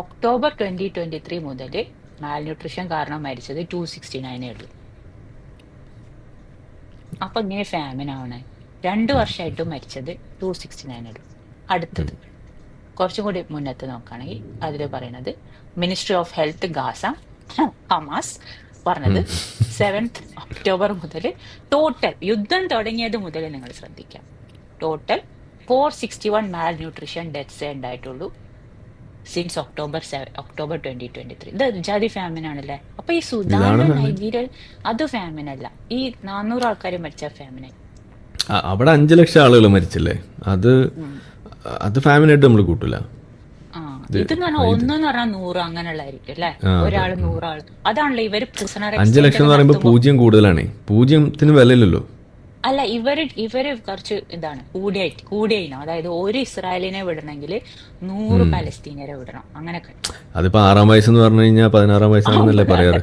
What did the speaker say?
October twenty twenty three മുതൽ malnutrition കാരണം മരിച്ചത് ടു സിക്സ്റ്റി നയനേ ഉള്ളൂ. അപ്പൊ ഇങ്ങനെ ഫാമിൻ ആവണേ രണ്ടു വർഷമായിട്ടും മരിച്ചത് ടു സിക്സ്റ്റി നയൻ ഉള്ളൂ. അടുത്തത്. കുറച്ചും കൂടി മുന്നത്ത് നോക്കുകയാണെങ്കിൽ അതിൽ പറയുന്നത് ministry of health Gaza Hamas പറഞ്ഞത് സെവൻത് ഒക്ടോബർ മുതൽ ടോട്ടൽ യുദ്ധം തുടങ്ങിയത് മുതൽ നിങ്ങൾ ശ്രദ്ധിക്കാം. Total four sixty one malnutrition ഡെത്ത്സേ ഉണ്ടായിട്ടുള്ളൂ. Since October October twenty twenty three ഇത് ജാതി ഫാമിൻ ആണല്ലേ അപ്പൊ ഈ സുഡാൻ നൈജീരിയൽ അത് ഫാമിൻ അല്ല ഈ നാനൂറ് ആൾക്കാർ മരിച്ച ഫാമിൻ അവിടെ അഞ്ചു ലക്ഷം ആളുകൾ മരിച്ചില്ലേ? അത് അത് ഫാമിനായിട്ട് നമ്മൾ കൂട്ടില്ല അഞ്ചു ലക്ഷം എന്ന് പറയുമ്പോൾ പൂജ്യം കൂടുതലാണ്. പൂജ്യത്തിന് വിലയില്ലല്ലോ. അല്ല ഇവർ ഇവർ കുറച്ച് ഇതാണ്. കൂടിയായിട്ട് കൂടെ അതായത് ഒരു ഇസ്രായേലിനെ വിടണമെങ്കിൽ നൂറ് പലസ്തീനരെ വിടണം. അങ്ങനെയൊക്കെ. അതിപ്പോ ആറാം വയസ്സെന്ന് പറഞ്ഞു കഴിഞ്ഞാൽ പതിനാറാം വയസ്സാണെന്നല്ലേ പറയാറ്.